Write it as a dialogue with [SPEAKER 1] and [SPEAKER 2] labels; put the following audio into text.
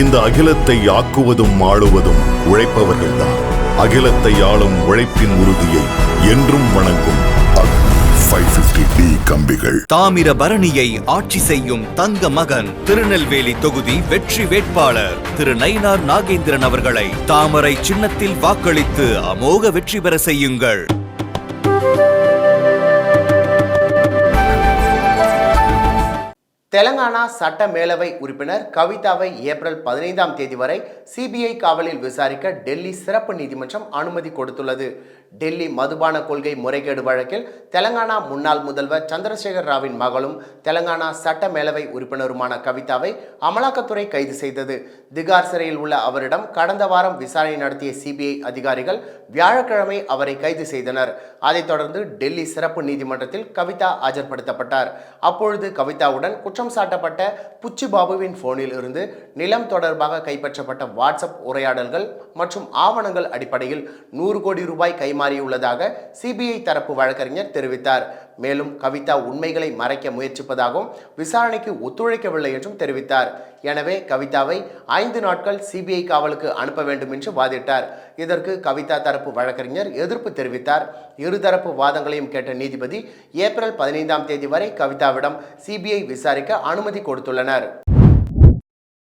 [SPEAKER 1] இந்த அகிலத்தை ஆக்குவதும் ஆளுவதும் உழைப்பவர்கள்தான். அகிலத்தை ஆளும் உழைப்பின் உறுதியை என்றும் வணங்கும் தாமிர பரணியை கம்பிகள்.
[SPEAKER 2] தாமிரபரணியை ஆட்சி செய்யும் தங்க மகன் திருநெல்வேலி தொகுதி வெற்றி வேட்பாளர் திரு நயினார் நாகேந்திரன் அவர்களை தாமரை சின்னத்தில் வாக்களித்து அமோக வெற்றி பெற செய்யுங்கள்.
[SPEAKER 3] தெலங்கானா சட்ட மேலவை உறுப்பினர் கவிதாவை ஏப்ரல் பதினைந்தாம் தேதி வரை சிபிஐ காவலில் விசாரிக்க டெல்லி சிறப்பு நீதிமன்றம் அனுமதி கொடுத்துள்ளது. டெல்லி மதுபான கொள்கை முறைகேடு வழக்கில் தெலங்கானா முன்னாள் முதல்வர் சந்திரசேகர் ராவின் மகளும் தெலங்கானா சட்ட மேலவை உறுப்பினருமான கவிதாவை அமலாக்கத்துறை கைது செய்தது. திகார் சிறையில் உள்ள அவரிடம் கடந்த வாரம் விசாரணை நடத்திய சிபிஐ அதிகாரிகள் வியாழக்கிழமை அவரை கைது செய்தனர். அதைத் தொடர்ந்து டெல்லி சிறப்பு நீதிமன்றத்தில் கவிதா ஆஜர்படுத்தப்பட்டார். அப்பொழுது கவிதாவுடன் குற்றம் சாட்டப்பட்ட புச்சு பாபுவின் போனில் இருந்து நிலம் தொடர்பாக கைப்பற்றப்பட்ட வாட்ஸ்அப் உரையாடல்கள் மற்றும் ஆவணங்கள் அடிப்படையில் நூறு கோடி ரூபாய் கைமாறியுள்ளதாக சிபிஐ தரப்பு வழக்கறிஞர் தெரிவித்தார். மேலும் கவிதா உண்மைகளை மறைக்க முயற்சிப்பதாகவும் விசாரணைக்கு ஒத்துழைக்கவில்லை என்றும் தெரிவித்தார். எனவே கவிதாவை ஐந்து நாட்கள் சிபிஐ காவலுக்கு அனுப்ப வேண்டும் என்று வாதிட்டார். இதற்கு கவிதா தரப்பு வழக்கறிஞர் எதிர்ப்பு தெரிவித்தார். இருதரப்பு வாதங்களையும் கேட்ட நீதிபதி ஏப்ரல் பதினைந்தாம் தேதி வரை கவிதாவிடம் சிபிஐ விசாரிக்க அனுமதி கொடுத்துள்ளனர்.